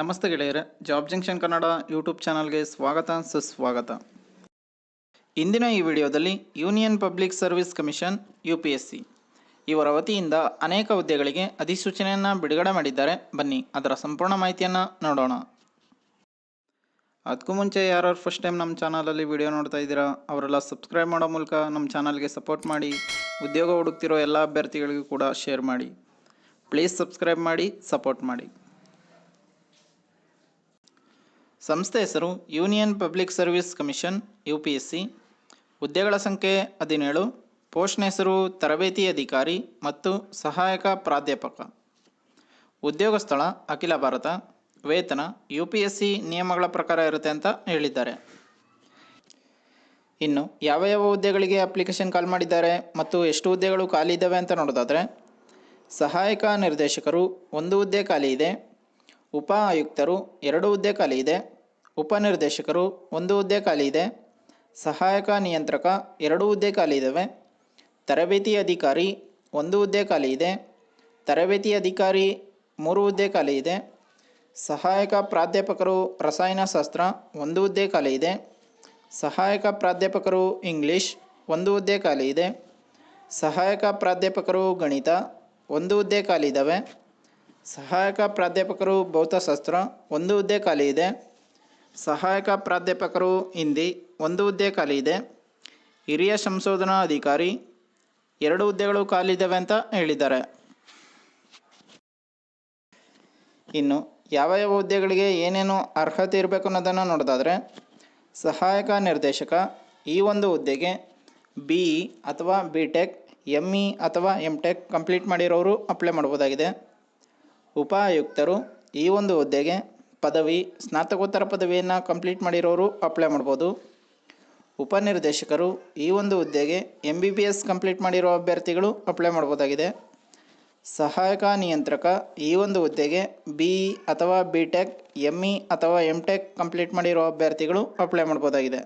ನಮಸ್ತೆ ಗೆಳೆಯರೆ, job junction Kannada YouTube ಚಾನಲ್ಗೆ ಸ್ವಾಗತ, ಸುಸ್ವಾಗತ. ಇಂದಿನ ಈ ವಿಡಿಯೋದಲ್ಲಿ Union Public Service Commission U P S C ಇವರ ವತಿಯಿಂದ ಅನೇಕ ಹುದ್ದೆಗಳಿಗೆ ಅಧಿಸೂಚನೆಯನ್ನು ಬಿಡುಗಡೆ ಮಾಡಿದ್ದಾರೆ. ಬನ್ನಿ, ಅದರ ಸಂಪೂರ್ಣ ಮಾಹಿತಿಯನ್ನು ನೋಡೋಣ. ಅದಕ್ಕೂ ಮುಂಚೆ ಯಾರು ಫಸ್ಟ್ ಟೈಮ್ ನಮ್ಮ ಚಾನಲಲ್ಲಿ ವಿಡಿಯೋ ನೋಡ್ತಾ ಇದ್ದೀರಾ, ಅವರೆಲ್ಲ ಸಬ್ಸ್ಕ್ರೈಬ್ ಮಾಡೋ ಮೂಲಕ ನಮ್ಮ ಚಾನಲ್ಗೆ ಸಪೋರ್ಟ್ ಮಾಡಿ, ಉದ್ಯೋಗ ಹುಡುಕ್ತಿರೋ ಎಲ್ಲ ಅಭ್ಯರ್ಥಿಗಳಿಗೂ ಕೂಡ ಶೇರ್ ಮಾಡಿ. ಪ್ಲೀಸ್ ಸಬ್ಸ್ಕ್ರೈಬ್ ಮಾಡಿ ಸಪೋರ್ಟ್ ಮಾಡಿ. ಸಂಸ್ಥೆ ಹೆಸರು Union Public Service Commission U P S C ಹುದ್ದೆಗಳ ಸಂಖ್ಯೆ ಹದಿನೇಳು. ಪೋಸ್ಟ್ನ ಹೆಸರು ತರಬೇತಿ ಅಧಿಕಾರಿ ಮತ್ತು ಸಹಾಯಕ ಪ್ರಾಧ್ಯಾಪಕ. ಉದ್ಯೋಗ ಸ್ಥಳ ಅಖಿಲ ಭಾರತ. ವೇತನ ಯು ಪಿ ಎಸ್ ಸಿ ನಿಯಮಗಳ ಪ್ರಕಾರ ಇರುತ್ತೆ ಅಂತ ಹೇಳಿದ್ದಾರೆ. ಇನ್ನು ಯಾವ ಯಾವ ಹುದ್ದೆಗಳಿಗೆ ಅಪ್ಲಿಕೇಶನ್ ಕಾಲ್ ಮಾಡಿದ್ದಾರೆ ಮತ್ತು ಎಷ್ಟು ಹುದ್ದೆಗಳು ಖಾಲಿ ಇದ್ದಾವೆ ಅಂತ ನೋಡೋದಾದರೆ, ಸಹಾಯಕ ನಿರ್ದೇಶಕರು ಒಂದು ಹುದ್ದೆ ಖಾಲಿ ಇದೆ, ಉಪ ಆಯುಕ್ತರು ಎರಡು ಹುದ್ದೆ ಖಾಲಿ ಇದೆ ಉಪನಿರ್ದೇಶಕರು ಒಂದು ಹುದ್ದೆ ಖಾಲಿ ಇದೆ. ಸಹಾಯಕ ನಿಯಂತ್ರಕ ಎರಡು ಹುದ್ದೆ ಖಾಲಿ ಇದ್ದಾವೆ ತರಬೇತಿ ಅಧಿಕಾರಿ ಒಂದು ಹುದ್ದೆ ಖಾಲಿ ಇದೆ. ತರಬೇತಿ ಅಧಿಕಾರಿ ಮೂರು ಹುದ್ದೆ ಖಾಲಿ ಇದೆ. ಸಹಾಯಕ ಪ್ರಾಧ್ಯಾಪಕರು ರಸಾಯನಶಾಸ್ತ್ರ ಒಂದು ಹುದ್ದೆ ಖಾಲಿ ಇದೆ. ಸಹಾಯಕ ಪ್ರಾಧ್ಯಾಪಕರು ಇಂಗ್ಲಿಷ್ ಒಂದು ಹುದ್ದೆ ಖಾಲಿ ಇದೆ. ಸಹಾಯಕ ಪ್ರಾಧ್ಯಾಪಕರು ಗಣಿತ ಒಂದು ಹುದ್ದೆ ಖಾಲಿ ಇದ್ದಾವೆ ಸಹಾಯಕ ಪ್ರಾಧ್ಯಾಪಕರು ಭೌತಶಾಸ್ತ್ರ ಒಂದು ಹುದ್ದೆ ಖಾಲಿ ಇದೆ. ಸಹಾಯಕ ಪ್ರಾಧ್ಯಾಪಕರು ಹಿಂದಿ ಒಂದು ಹುದ್ದೆ ಖಾಲಿ ಇದೆ. ಹಿರಿಯ ಸಂಶೋಧನಾ ಅಧಿಕಾರಿ ಎರಡು ಹುದ್ದೆಗಳು ಖಾಲಿ ಇದ್ದಾವೆ ಅಂತ ಹೇಳಿದ್ದಾರೆ. ಇನ್ನು ಯಾವ ಯಾವ ಹುದ್ದೆಗಳಿಗೆ ಏನೇನು ಅರ್ಹತೆ ಇರಬೇಕು ಅನ್ನೋದನ್ನು ನೋಡೋದಾದರೆ, ಸಹಾಯಕ ನಿರ್ದೇಶಕ ಈ ಒಂದು ಹುದ್ದೆಗೆ ಬಿ ಇ ಅಥವಾ ಬಿ ಟೆಕ್ ಎಂ ಇ ಅಥವಾ ಎಂ ಟೆಕ್ ಕಂಪ್ಲೀಟ್ ಮಾಡಿರೋರು ಅಪ್ಲೈ ಮಾಡ್ಬೋದಾಗಿದೆ. ಉಪ ಆಯುಕ್ತರು ಈ ಒಂದು ಹುದ್ದೆಗೆ ಪದವಿ, ಸ್ನಾತಕೋತ್ತರ ಪದವಿಯನ್ನು ಕಂಪ್ಲೀಟ್ ಮಾಡಿರೋರು ಅಪ್ಲೈ ಮಾಡ್ಬೋದು. ಉಪನಿರ್ದೇಶಕರು ಈ ಒಂದು ಹುದ್ದೆಗೆ M B B S complete ಮಾಡಿರೋ ಅಭ್ಯರ್ಥಿಗಳು ಅಪ್ಲೈ ಮಾಡ್ಬೋದಾಗಿದೆ. ಸಹಾಯಕ ನಿಯಂತ್ರಕ ಈ ಒಂದು ಹುದ್ದೆಗೆ ಬಿ ಇ ಅಥವಾ ಬಿ ಟೆಕ್ ಎಂ ಇ ಅಥವಾ ಎಂ ಟೆಕ್ ಕಂಪ್ಲೀಟ್ ಮಾಡಿರೋ ಅಭ್ಯರ್ಥಿಗಳು ಅಪ್ಲೈ ಮಾಡ್ಬೋದಾಗಿದೆ.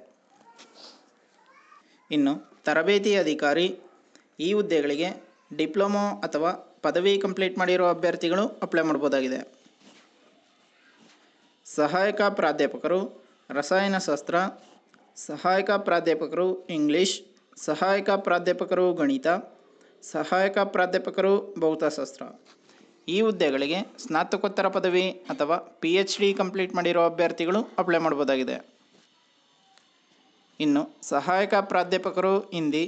ಇನ್ನು ತರಬೇತಿ ಅಧಿಕಾರಿ ಈ ಹುದ್ದೆಗಳಿಗೆ ಡಿಪ್ಲೊಮೊ ಅಥವಾ ಪದವಿ ಕಂಪ್ಲೀಟ್ ಮಾಡಿರೋ ಅಭ್ಯರ್ಥಿಗಳು ಅಪ್ಲೈ ಮಾಡ್ಬೋದಾಗಿದೆ. ಸಹಾಯಕ ಪ್ರಾಧ್ಯಾಪಕರು ರಸಾಯನಶಾಸ್ತ್ರ ಸಹಾಯಕ ಪ್ರಾಧ್ಯಾಪಕರು ಇಂಗ್ಲಿಷ್, ಸಹಾಯಕ ಪ್ರಾಧ್ಯಾಪಕರು ಗಣಿತ, ಸಹಾಯಕ ಪ್ರಾಧ್ಯಾಪಕರು ಭೌತಶಾಸ್ತ್ರ. ಈ ಹುದ್ದೆಗಳಿಗೆ ಸ್ನಾತಕೋತ್ತರ ಪದವಿ ಅಥವಾ ಪಿ ಎಚ್ ಡಿ ಕಂಪ್ಲೀಟ್ ಮಾಡಿರೋ ಅಭ್ಯರ್ಥಿಗಳು ಅಪ್ಲೈ ಮಾಡ್ಬೋದಾಗಿದೆ ಇನ್ನು ಸಹಾಯಕ ಪ್ರಾಧ್ಯಾಪಕರು ಹಿಂದಿ,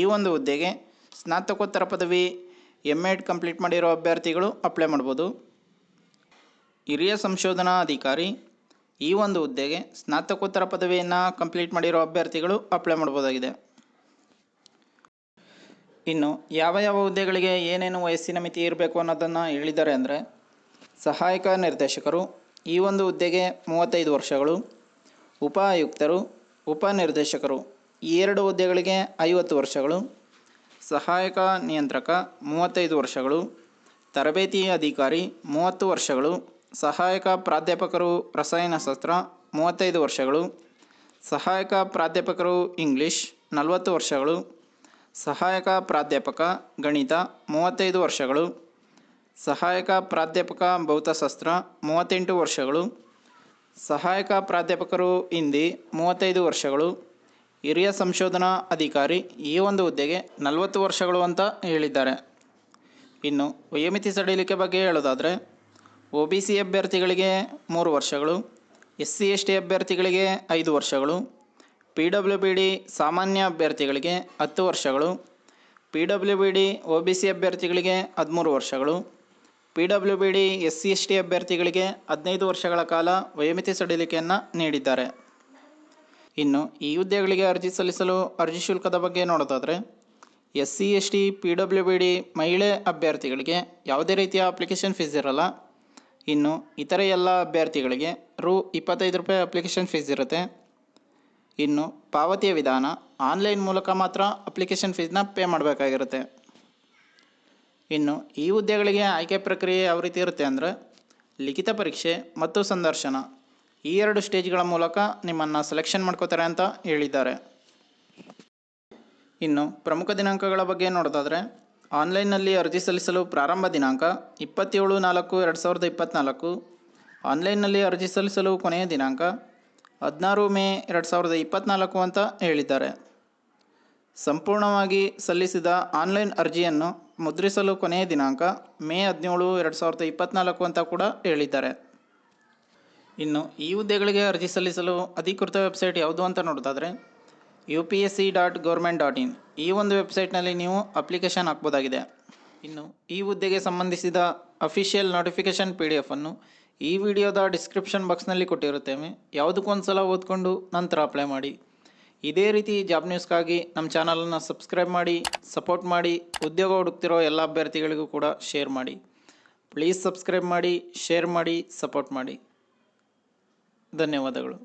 ಈ ಒಂದು ಹುದ್ದೆಗೆ ಸ್ನಾತಕೋತ್ತರ ಪದವಿ ಎಂ ಎಡ್ ಕಂಪ್ಲೀಟ್ ಮಾಡಿರೋ ಅಭ್ಯರ್ಥಿಗಳು ಅಪ್ಲೈ ಮಾಡ್ಬೋದು ಹಿರಿಯ ಸಂಶೋಧನಾ ಅಧಿಕಾರಿ ಈ ಒಂದು ಹುದ್ದೆಗೆ ಸ್ನಾತಕೋತ್ತರ ಪದವಿಯನ್ನು ಕಂಪ್ಲೀಟ್ ಮಾಡಿರೋ ಅಭ್ಯರ್ಥಿಗಳು ಅಪ್ಲೈ ಮಾಡ್ಬೋದಾಗಿದೆ. ಇನ್ನು ಯಾವ ಯಾವ ಹುದ್ದೆಗಳಿಗೆ ಏನೇನು ವಯಸ್ಸಿನ ಮಿತಿ ಇರಬೇಕು ಅನ್ನೋದನ್ನು ಹೇಳಿದ್ದಾರೆ ಅಂದರೆ ಸಹಾಯಕ ನಿರ್ದೇಶಕರು, ಈ ಒಂದು ಹುದ್ದೆಗೆ ಮೂವತ್ತೈದು ವರ್ಷಗಳು ಉಪ ಆಯುಕ್ತರು ಉಪ ನಿರ್ದೇಶಕರು, ಈ ಎರಡು ಹುದ್ದೆಗಳಿಗೆ ಐವತ್ತು ವರ್ಷಗಳು, ಸಹಾಯಕ ನಿಯಂತ್ರಕ ಮೂವತ್ತೈದು ವರ್ಷಗಳು, ತರಬೇತಿ ಅಧಿಕಾರಿ ಮೂವತ್ತು ವರ್ಷಗಳು ಸಹಾಯಕ ಪ್ರಾಧ್ಯಾಪಕರು ರಸಾಯನಶಾಸ್ತ್ರ ಮೂವತ್ತೈದು ವರ್ಷಗಳು. ಸಹಾಯಕ ಪ್ರಾಧ್ಯಾಪಕರು ಇಂಗ್ಲಿಷ್ ನಲವತ್ತು ವರ್ಷಗಳು. ಸಹಾಯಕ ಪ್ರಾಧ್ಯಾಪಕ ಗಣಿತ ಮೂವತ್ತೈದು ವರ್ಷಗಳು. ಸಹಾಯಕ ಪ್ರಾಧ್ಯಾಪಕ ಭೌತಶಾಸ್ತ್ರ ಮೂವತ್ತೆಂಟು ವರ್ಷಗಳು. ಸಹಾಯಕ ಪ್ರಾಧ್ಯಾಪಕರು ಹಿಂದಿ ಮೂವತ್ತೈದು ವರ್ಷಗಳು. ಹಿರಿಯ ಸಂಶೋಧನಾ ಅಧಿಕಾರಿ ಈ ಒಂದು ಹುದ್ದೆಗೆ ನಲವತ್ತು ವರ್ಷಗಳು ಅಂತ ಹೇಳಿದ್ದಾರೆ. ಇನ್ನು ವಯೋಮಿತಿ ಸಡಿಲಿಕೆ ಬಗ್ಗೆ ಹೇಳೋದಾದರೆ ಒ ಬಿ ಸಿ ಅಭ್ಯರ್ಥಿಗಳಿಗೆ ಮೂರು ವರ್ಷಗಳು, ಎಸ್ ಸಿ ಎಸ್ ಟಿ ಅಭ್ಯರ್ಥಿಗಳಿಗೆ ಐದು ವರ್ಷಗಳು, ಪಿ ಡಬ್ಲ್ಯೂ ಬಿ ಡಿ ಸಾಮಾನ್ಯ ಅಭ್ಯರ್ಥಿಗಳಿಗೆ ಹತ್ತು ವರ್ಷಗಳು, P W B D O B C ಅಭ್ಯರ್ಥಿಗಳಿಗೆ ಹದಿಮೂರು ವರ್ಷಗಳು, P W B D S C S T ಅಭ್ಯರ್ಥಿಗಳಿಗೆ ಹದಿನೈದು ವರ್ಷಗಳ ಕಾಲ ವಯೋಮಿತಿ ಸಡಿಲಿಕೆಯನ್ನು ನೀಡಿದ್ದಾರೆ. ಇನ್ನು ಈ ಹುದ್ದೆಗಳಿಗೆ ಅರ್ಜಿ ಸಲ್ಲಿಸಲು ಅರ್ಜಿ ಶುಲ್ಕದ ಬಗ್ಗೆ ನೋಡೋದಾದರೆ, S C S T, P W B D ಮಹಿಳೆ ಅಭ್ಯರ್ಥಿಗಳಿಗೆ ಯಾವುದೇ ರೀತಿಯ ಅಪ್ಲಿಕೇಶನ್ ಫೀಸ್ ಇರಲ್ಲ. ಇನ್ನು ಇತರೆ ಎಲ್ಲ ಅಭ್ಯರ್ಥಿಗಳಿಗೆ ರು ಇಪ್ಪತ್ತೈದು ರೂಪಾಯಿ ಅಪ್ಲಿಕೇಶನ್ ಫೀಸ್ ಇರುತ್ತೆ. ಇನ್ನು ಪಾವತಿಯ ವಿಧಾನ ಆನ್ಲೈನ್ ಮೂಲಕ ಮಾತ್ರ ಅಪ್ಲಿಕೇಶನ್ ಫೀಸ್ನ ಪೇ ಮಾಡಬೇಕಾಗಿರುತ್ತೆ. ಇನ್ನು ಈ ಹುದ್ದೆಗಳಿಗೆ ಆಯ್ಕೆ ಪ್ರಕ್ರಿಯೆ ಯಾವ ರೀತಿ ಇರುತ್ತೆ ಅಂದರೆ, ಲಿಖಿತ ಪರೀಕ್ಷೆ ಮತ್ತು ಸಂದರ್ಶನ ಈ ಎರಡು ಸ್ಟೇಜ್ಗಳ ಮೂಲಕ ನಿಮ್ಮನ್ನು ಸೆಲೆಕ್ಷನ್ ಮಾಡ್ಕೋತಾರೆ ಅಂತ ಹೇಳಿದ್ದಾರೆ. ಇನ್ನು ಪ್ರಮುಖ ದಿನಾಂಕಗಳ ಬಗ್ಗೆ ನೋಡೋದಾದರೆ ಆನ್ಲೈನ್ನಲ್ಲಿ ಅರ್ಜಿ ಸಲ್ಲಿಸಲು ಪ್ರಾರಂಭ ದಿನಾಂಕ ಇಪ್ಪತ್ತೇಳು ನಾಲ್ಕು ಎರಡು ಸಾವಿರದ ಇಪ್ಪತ್ತ್ನಾಲ್ಕು ಆನ್ಲೈನ್ನಲ್ಲಿ ಅರ್ಜಿ ಸಲ್ಲಿಸಲು ಕೊನೆಯ ದಿನಾಂಕ ಹದಿನಾರು ಮೇ ಎರಡು ಸಾವಿರದ ಇಪ್ಪತ್ತ್ನಾಲ್ಕು ಅಂತ ಹೇಳಿದ್ದಾರೆ. ಸಂಪೂರ್ಣವಾಗಿ ಸಲ್ಲಿಸಿದ ಆನ್ಲೈನ್ ಅರ್ಜಿಯನ್ನು ಮುದ್ರಿಸಲು ಕೊನೆಯ ದಿನಾಂಕ ಮೇ ಹದಿನೇಳು ಎರಡು ಸಾವಿರದ ಇಪ್ಪತ್ತ್ನಾಲ್ಕು ಅಂತ ಕೂಡ ಹೇಳಿದ್ದಾರೆ. ಇನ್ನು ಈ ಹುದ್ದೆಗಳಿಗೆ ಅರ್ಜಿ ಸಲ್ಲಿಸಲು ಅಧಿಕೃತ ವೆಬ್ಸೈಟ್ ಯಾವುದು ಅಂತ ನೋಡೋದಾದರೆ U P S C dot government dot in ಈ ಒಂದು ವೆಬ್ಸೈಟ್ನಲ್ಲಿ ನೀವು ಅಪ್ಲಿಕೇಶನ್ ಹಾಕ್ಬೋದಾಗಿದೆ. ಇನ್ನು ಈ ಹುದ್ದೆಗೆ ಸಂಬಂಧಿಸಿದ ಅಫಿಷಿಯಲ್ ನೋಟಿಫಿಕೇಷನ್ ಪಿ ಡಿ ಎಫನ್ನು ಈ ವಿಡಿಯೋದ ಡಿಸ್ಕ್ರಿಪ್ಷನ್ ಬಾಕ್ಸ್ನಲ್ಲಿ ಕೊಟ್ಟಿರುತ್ತೇವೆ ಯಾವುದಕ್ಕೊಂದು ಸಲ ಓದ್ಕೊಂಡು ನಂತರ ಅಪ್ಲೈ ಮಾಡಿ. ಇದೇ ರೀತಿ ಜಾಬ್ ನ್ಯೂಸ್ಗಾಗಿ ನಮ್ಮ ಚಾನಲನ್ನು ಸಬ್ಸ್ಕ್ರೈಬ್ ಮಾಡಿ ಸಪೋರ್ಟ್ ಮಾಡಿ, ಉದ್ಯೋಗ ಹುಡುಕ್ತಿರೋ ಎಲ್ಲ ಅಭ್ಯರ್ಥಿಗಳಿಗೂ ಕೂಡ ಶೇರ್ ಮಾಡಿ. ಪ್ಲೀಸ್ ಸಬ್ಸ್ಕ್ರೈಬ್ ಮಾಡಿ ಶೇರ್ ಮಾಡಿ ಸಪೋರ್ಟ್ ಮಾಡಿ. ಧನ್ಯವಾದಗಳು.